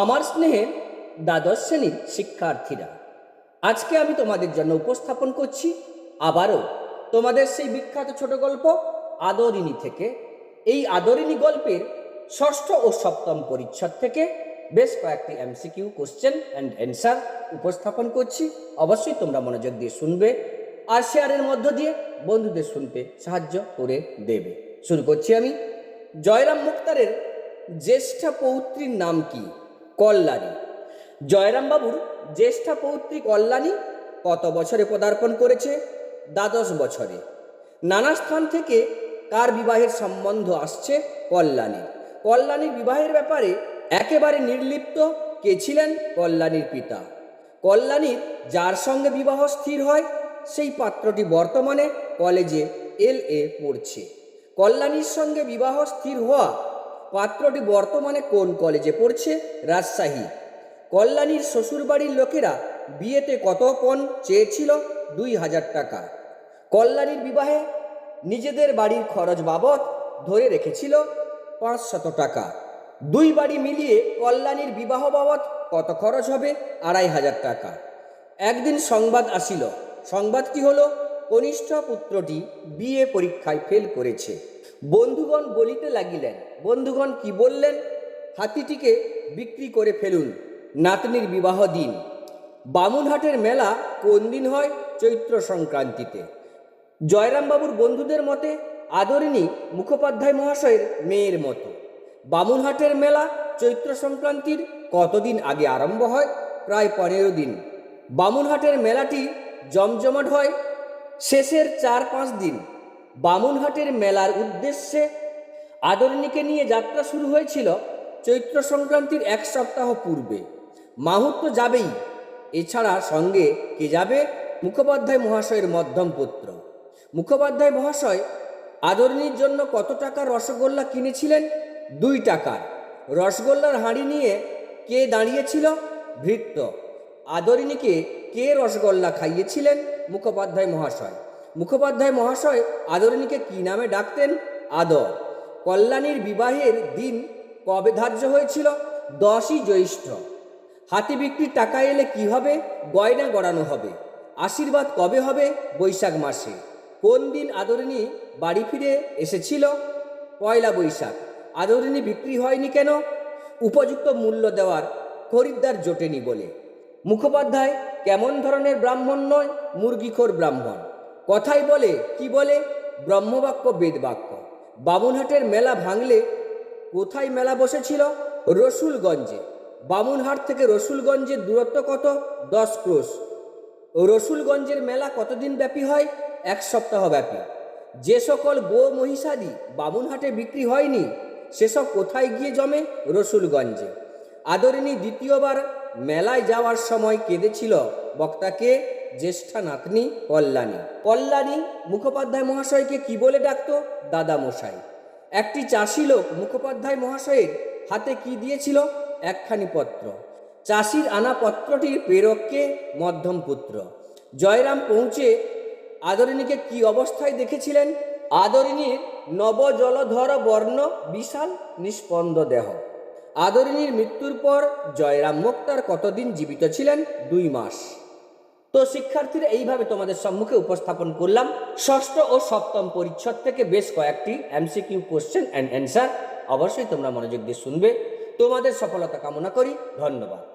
আমার স্নেহের দ্বাদশ শ্রেণির শিক্ষার্থীরা, আজকে আমি তোমাদের জন্য উপস্থাপন করছি আবারও তোমাদের সেই বিখ্যাত ছোট গল্প আদরিণী থেকে। এই আদরিণী গল্পের ষষ্ঠ ও সপ্তম পরিচ্ছদ থেকে বেশ কয়েকটি এমসিকিউ কোশ্চেন অ্যান্ড অ্যান্সার উপস্থাপন করছি। অবশ্যই তোমরা মনোযোগ দিয়ে শুনবে আর শেয়ারের মধ্য দিয়ে বন্ধুদের শুনতে সাহায্য করে দেবে। শুরু করছি আমি। জয়রাম মুক্তারের জ্যেষ্ঠা পৌত্রীর নাম কি? কল্যাণী। জয়রামবাবুর জ্যেষ্ঠা পৌত্রী কল্যাণী কত বছরে পদার্পণ করেছে? দ্বাদশ বছরে। নানা স্থান থেকে কার বিবাহের সম্বন্ধ আসছে কল্যাণীর? কল্যাণীর বিবাহের ব্যাপারে একেবারে নির্লিপ্ত কে ছিলেন কল্যাণীর পিতা? কল্যাণীর যার সঙ্গে বিবাহ স্থির হয়, সেই পাত্রটি বর্তমানে কলেজে এল এ পড়ছে। কল্যাণীর সঙ্গে বিবাহ স্থির হওয়া পাত্রটি বর্তমানে কোন কলেজে পড়ছে? রাজশাহী। কল্যাণীর শ্বশুরবাড়ির লোকেরা বিয়েতে কত পণ চেয়েছিল? দুই হাজার টাকা। কল্যাণীর বিবাহে নিজেদের বাড়ির খরচ বাবদ ধরে রেখেছিল পাঁচশত টাকা। দুই বাড়ি মিলিয়ে কল্যাণীর বিবাহ বাবদ কত খরচ হবে? আড়াই হাজার টাকা। একদিন সংবাদ আসিল। সংবাদটি হলো, কনিষ্ঠ পুত্রটি বিয়ে পরীক্ষায় ফেল করেছে। বন্ধুগণ বলিতে লাগিলেন, বন্ধুগণ কি বললেন? হাতিটিকে বিক্রি করে ফেলুন, নাতনির বিবাহ দিন। বামুনহাটের মেলা কোন দিন হয়? চৈত্র সংক্রান্তিতে। জয়রামবাবুর বন্ধুদের মতে, আদরিণী মুখোপাধ্যায় মহাশয়ের মেয়ের মতো। বামুনহাটের মেলা চৈত্র সংক্রান্তির কতদিন আগে আরম্ভ হয়? প্রায় পনেরো দিন। বামুনহাটের মেলাটি জমজমাট হয় শেষের চার পাঁচ দিন। বামুনহাটের মেলার উদ্দেশ্যে আদরণীকে নিয়ে যাত্রা শুরু হয়েছিল চৈত্র সংক্রান্তির এক সপ্তাহ পূর্বে। মাহুত তো যাবেই, এছাড়া সঙ্গে কে যাবে? মুখোপাধ্যায় মহাশয়ের মধ্যম পুত্র। মুখোপাধ্যায় মহাশয় আদরণীর জন্য কত টাকার রসগোল্লা কিনেছিলেন? দুই টাকার। রসগোল্লার হাঁড়ি নিয়ে কে দাঁড়িয়েছিল? ভৃত্য। আদরিণীকে কে রসগোল্লা খাইয়েছিলেন? মুখোপাধ্যায় মহাশয়। মুখোপাধ্যায় মহাশয় আদরিণীকে কি নামে ডাকতেন? আদর। কল্যাণীর বিবাহের দিন কবে ধার্য হয়েছিল? দশই জ্যৈষ্ঠ। হাতি বিক্রির টাকা এলে কি হবে? গয়না গড়ানো হবে। আশীর্বাদ কবে হবে? বৈশাখ মাসে। কোন দিন আদরিণী বাড়ি ফিরে এসেছিল? পয়লা বৈশাখ। আদরিণী বিক্রি হয়নি কেন? উপযুক্ত মূল্য দেওয়ার খরিদ্দার জোটেনি বলে। মুখোপাধ্যায় কেমন ধরনের ব্রাহ্মণ নয়? মুরগিখোর ব্রাহ্মণ। কথাই বলে, কি বলে? ব্রহ্মবাক্য, বেদবাক্য। বামুনহাটের মেলা ভাঙলে কোথায় মেলা বসেছিল? রসুলগঞ্জে। বামুনহাট থেকে রসুলগঞ্জের দূরত্ব কত? দশ ক্রোশ। রসুলগঞ্জের মেলা কতদিন ব্যাপী হয়? এক সপ্তাহ ব্যাপী। যে সকল গো মহিষাদি বামুনহাটে বিক্রি হয়নি, সেসব কোথায় গিয়ে জমে? রসুলগঞ্জে। আদরিণী দ্বিতীয়বার মেলায় যাওয়ার সময় কেঁদেছিল বক্তাকে জ্যেষ্ঠা নাতনি কল্যাণী কল্যাণী মুখোপাধ্যায় মহাশয়কে কি বলে ডাকত? দাদা মশাই একটি চাষি লোক মুখোপাধ্যায় মহাশয়ের হাতে কি দিয়েছিল? একখানি পত্র। চাষির আনা পত্রটির প্রেরককে মধ্যম পুত্র। জয়রাম পৌঁছে আদরিণীকে কি অবস্থায় দেখেছিলেন? আদরিণীর নবজলধর বর্ণ বিশাল নিষ্পন্দ দেহ। আদরিণীর মৃত্যুর পর জয়রাম মোক্তার কতদিন জীবিত ছিলেন? দুই মাস। তো শিক্ষার্থীরা এইভাবে তোমাদের সম্মুখে উপস্থাপন করলাম। ষষ্ঠ ও সপ্তম পরিচ্ছদ থেকে বেশ কয়েকটি এমসিকিউ কোশ্চেন অ্যান্ড অ্যান্সার অবশ্যই তোমরা মনোযোগ দিয়ে শুনবে। তোমাদের সফলতা কামনা করি। ধন্যবাদ।